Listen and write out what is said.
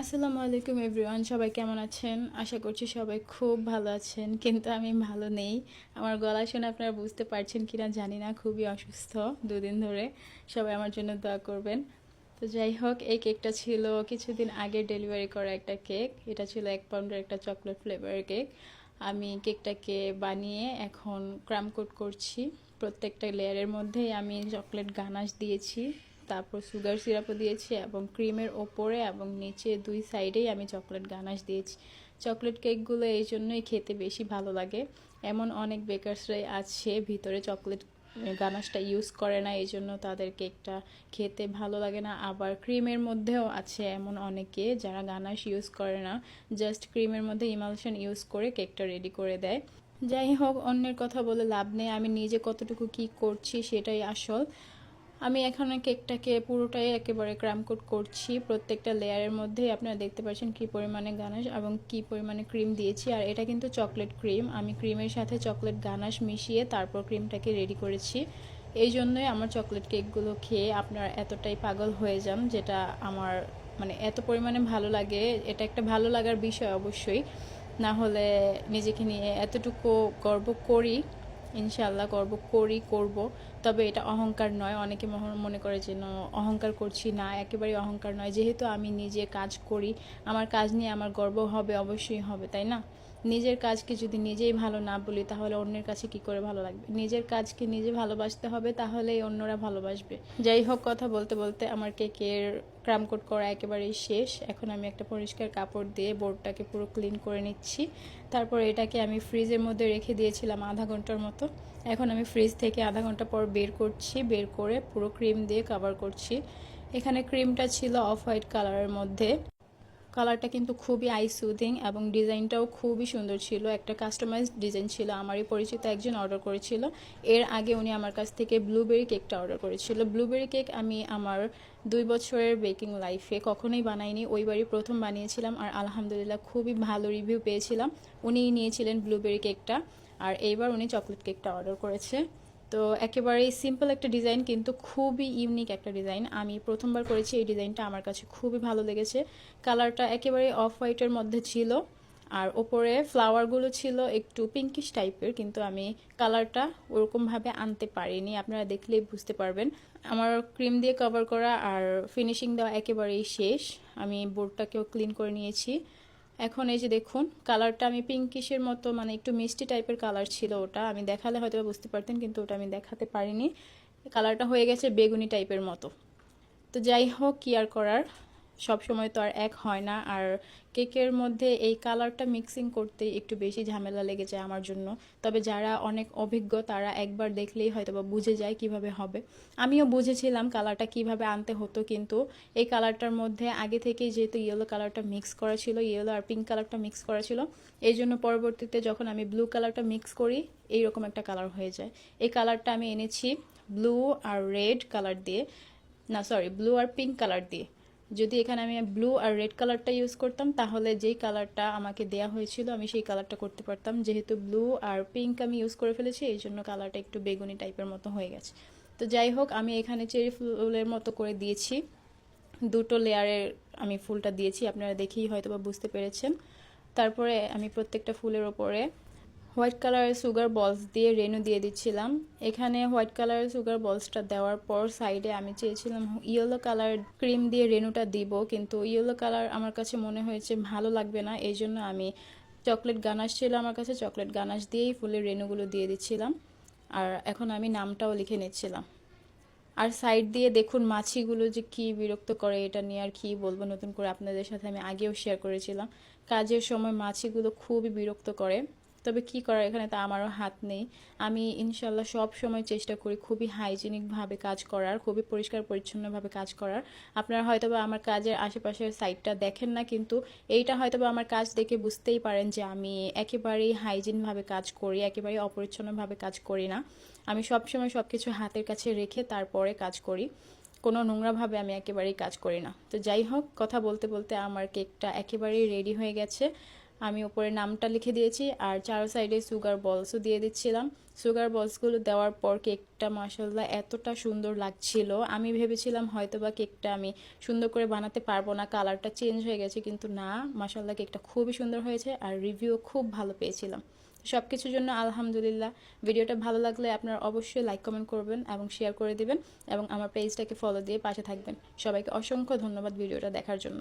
আসসালামু আলাইকুম এভরিওয়ান, সবাই কেমন আছেন? আশা করছি সবাই খুব ভালো আছেন, কিন্তু আমি ভালো নেই। আমার গলা শুনে আপনারা বুঝতে পারছেন কিনা জানি না, খুবই অসুস্থ দুদিন ধরে। সবাই আমার জন্য দোয়া করবেন। তো যাই হোক, এই কেকটা ছিল কিছুদিন আগে ডেলিভারি করা একটা কেক। এটা ছিল এক পাউন্ডের একটা চকলেট ফ্লেভারের কেক। আমি কেকটাকে বানিয়ে এখন ক্রাম কোট করছি। প্রত্যেকটা লেয়ারের মধ্যেই আমি চকলেট গানাশ দিয়েছি। তারপর সুগার সিরাপও দিয়েছি এবং ক্রিমের ওপরে এবং নিচে দুই সাইডেই আমি চকলেট গানাশ দিয়েছি। চকলেট কেকগুলো এই জন্যই খেতে বেশি ভালো লাগে। এমন অনেক বেকার্সরাই আছে, ভিতরে চকলেট গানাশটা ইউজ করে না, এই জন্য তাদের কেকটা খেতে ভালো লাগে না। আবার ক্রিমের মধ্যেও আছে এমন অনেকে যারা গানাশ ইউজ করে না, জাস্ট ক্রিমের মধ্যে ইমালশন ইউজ করে কেকটা রেডি করে দেয়। যাই হোক, অন্যের কথা বলে লাভ নেই। আমি নিজে কতটুকু কি করছি সেটাই আসল। আমি এখানে কেকটাকে পুরোটাই একেবারে ক্রাম কোট করছি। প্রত্যেকটা লেয়ারের মধ্যেই আপনারা দেখতে পাচ্ছেন কী পরিমাণে গানাশ এবং কী পরিমাণে ক্রিম দিয়েছি। আর এটা কিন্তু চকলেট ক্রিম আমি ক্রিমের সাথে চকলেট গানাশ মিশিয়ে তারপর ক্রিমটাকে রেডি করেছি। এই জন্যই আমার চকলেট কেকগুলো খেয়ে আপনার এতটাই পাগল হয়ে যান, যেটা আমার মানে এত পরিমাণে ভালো লাগে। এটা একটা ভালো লাগার বিষয় অবশ্যই। না হলে নিজেকে নিয়ে এতটুকু গর্ব করি। ইনশাল্লাহ করব করি, করব। তবে এটা অহংকার নয়। অনেকে মনে করে যে অহংকার করছি না, একেবারেই অহংকার নয়। যেহেতু আমি নিজে কাজ করি, আমার কাজ নিয়ে আমার গর্ব হবে, অবশ্যই হবে, তাই না? নিজের কাজকে যদি নিজেই ভালো না বলি, তাহলে অন্যের কাছে কি করে ভালো লাগবে? নিজের কাজকে নিজে ভালোবাসতে হবে, তাহলেই অন্যরা ভালোবাসবে। যাই হোক, কথা বলতে বলতে আমার কেকের ক্রামকোট করা একেবারেই শেষ। এখন আমি একটা পরিষ্কার কাপড় দিয়ে বোর্ডটাকে পুরো ক্লিন করে নিচ্ছি। তারপর এটাকে আমি ফ্রিজের মধ্যে রেখে দিয়েছিলাম আধা ঘণ্টার মতো। এখন আমি ফ্রিজ থেকে আধা ঘণ্টা পর বের করছি, বের করে পুরো ক্রিম দিয়ে কভার করছি। এখানে ক্রিমটা ছিল অফ হোয়াইট কালারের মধ্যে। কালারটা কিন্তু খুবই আই সুদিং এবং ডিজাইনটাও খুবই সুন্দর ছিল। একটা কাস্টমাইজ ডিজাইন ছিল, আমারই পরিচিত একজন অর্ডার করেছিল। এর আগে উনি আমার কাছ থেকে ব্লুবেরি কেকটা অর্ডার করেছিল। ব্লুবেরি কেক আমি আমার দুই বছরের বেকিং লাইফে কখনোই বানাইনি। ওইবারই প্রথম বানিয়েছিলাম আর আলহামদুলিল্লাহ খুবই ভালো রিভিউ পেয়েছিলাম। উনিই নিয়েছিলেন ব্লুবেরি কেকটা আর এইবার উনি চকলেট কেকটা অর্ডার করেছে। তো একেবারেই সিম্পল একটা ডিজাইন কিন্তু খুবই ইউনিক একটা ডিজাইন আমি প্রথমবার করেছি, এই ডিজাইনটা আমার কাছে খুবই ভালো লেগেছে। কালারটা একেবারে অফ হোয়াইটের মধ্যে ছিল। আর ওপরে ফ্লাওয়ারগুলো ছিল একটু পিঙ্কিশ টাইপের কিন্তু আমি কালারটা ওরকমভাবে আনতে পারিনি। আপনারা দেখলেই বুঝতে পারবেন। আমার ক্রিম দিয়ে কভার করা আর ফিনিশিং দেওয়া একেবারেই শেষ। আমি বোর্ডটাকেও ক্লিন করে নিয়েছি। এখন এই যে দেখুন কালারটা আমি পিঙ্কিশের মতো মানে একটু মিষ্টি টাইপের কালার ছিল ওটা। আমি দেখালে হয়তো বুঝতে পারতেন, কিন্তু ওটা আমি দেখাতে পারিনি। কালারটা হয়ে গেছে বেগুনি টাইপের মতো। তো যাই হোক, কি আর করার? সব সময় তো আর এক হয় না। আর কেকের মধ্যে এই কালারটা মিক্সিং করতে একটু বেশি ঝামেলা লেগে যায় আমার জন্য। তবে যারা অনেক অভিজ্ঞ, তারা একবার দেখলেই হয়তো বা বুঝে যায় কীভাবে হবে। আমিও বুঝেছিলাম কালারটা কীভাবে আনতে হতো, কিন্তু এই কালারটার মধ্যে আগে থেকেই যেহেতু ইয়েলো কালারটা মিক্স করা ছিল ইয়েলো আর পিঙ্ক কালারটা মিক্স করা ছিল, এই জন্য পরবর্তীতে যখন আমি ব্লু কালারটা মিক্স করি, এইরকম একটা কালার হয়ে যায়। এই কালারটা আমি এনেছি ব্লু আর রেড কালার দিয়ে। না সরি ব্লু আর পিঙ্ক কালার দিয়ে। যদি এখানে আমি ব্লু আর রেড কালারটা ইউজ করতাম, তাহলে যেই কালারটা আমাকে দেয়া হয়েছিল, আমি সেই কালারটা করতে পারতাম। যেহেতু ব্লু আর পিঙ্ক আমি ইউজ করে ফেলেছি, এই জন্য কালারটা একটু বেগুনি টাইপের মতো হয়ে গেছে। তো যাই হোক, আমি এখানে চেরি ফুলের মতো করে দিয়েছি। দুটো লেয়ারের আমি ফুলটা দিয়েছি, আপনারা দেখেই হয়তো বা বুঝতে পেরেছেন। তারপরে আমি প্রত্যেকটা ফুলের ওপরে হোয়াইট কালারের সুগার বলস দিয়ে রেনু দিয়ে দিচ্ছিলাম। এখানে হোয়াইট কালারের সুগার বলসটা দেওয়ার পর সাইডে আমি চেয়েছিলাম ইয়েলো কালার ক্রিম দিয়ে রেনুটা দিব, কিন্তু ইয়েলো কালার আমার কাছে মনে হয়েছে ভালো লাগবে না। এই জন্য আমি চকলেট গানাশ ছিল আমার কাছে, চকলেট গানাশ দিয়েই ফুলের রেনুগুলো দিয়ে দিচ্ছিলাম। আর এখন আমি নামটাও লিখে নিচ্ছিলাম। আর সাইড দিয়ে দেখুন মাছিগুলো যে কি বিরক্ত করে, এটা নিয়ে আর কি বলব নতুন করে আপনাদের সাথে আমি আগেও শেয়ার করেছিলাম। কাজের সময় মাছিগুলো খুবই বিরক্ত করে। তবে কি করার? এখানে তা আমারও হাত নেই। আমি ইনশাল্লাহ সব সময় চেষ্টা করি খুবই হাইজেনিকভাবে কাজ করার, খুবই পরিষ্কার পরিচ্ছন্নভাবে কাজ করার। আপনারা হয়তোবা আমার কাজের আশেপাশের সাইডটা দেখেন না, কিন্তু এইটা হয়তোবা আমার কাজ দেখে বুঝতেই পারেন যে আমি একেবারেই হাইজিনভাবে কাজ করি, একেবারেই অপরিচ্ছন্নভাবে কাজ করি না। আমি সবসময় সব কিছু হাতের কাছে রেখে তারপরে কাজ করি। কোনো নোংরাভাবে আমি একেবারেই কাজ করি না। তো যাই হোক, কথা বলতে বলতে আমার কেকটা একেবারেই রেডি হয়ে গেছে। আমি উপরে নামটা লিখে দিয়েছি আর চারো সাইডে সুগার বলসও দিয়ে দিচ্ছিলাম। সুগার বলসগুলো দেওয়ার পর কেকটা মাসাল্লাহ এতটা সুন্দর লাগছিল। আমি ভেবেছিলাম হয়তো বা কেকটা আমি সুন্দর করে বানাতে পারব না, কালারটা চেঞ্জ হয়ে গেছে, কিন্তু না মাসাল্লাহ কেকটা খুবই সুন্দর হয়েছে আর রিভিউ খুব ভালো পেয়েছিলাম। সব কিছুর জন্য আলহামদুলিল্লাহ। ভিডিওটা ভালো লাগলে আপনারা অবশ্যই লাইক, কমেন্ট করবেন এবং শেয়ার করে দিবেন এবং আমার পেজটাকে ফলো দিয়ে পাশে থাকবেন। সবাইকে অসংখ্য ধন্যবাদ ভিডিওটা দেখার জন্য।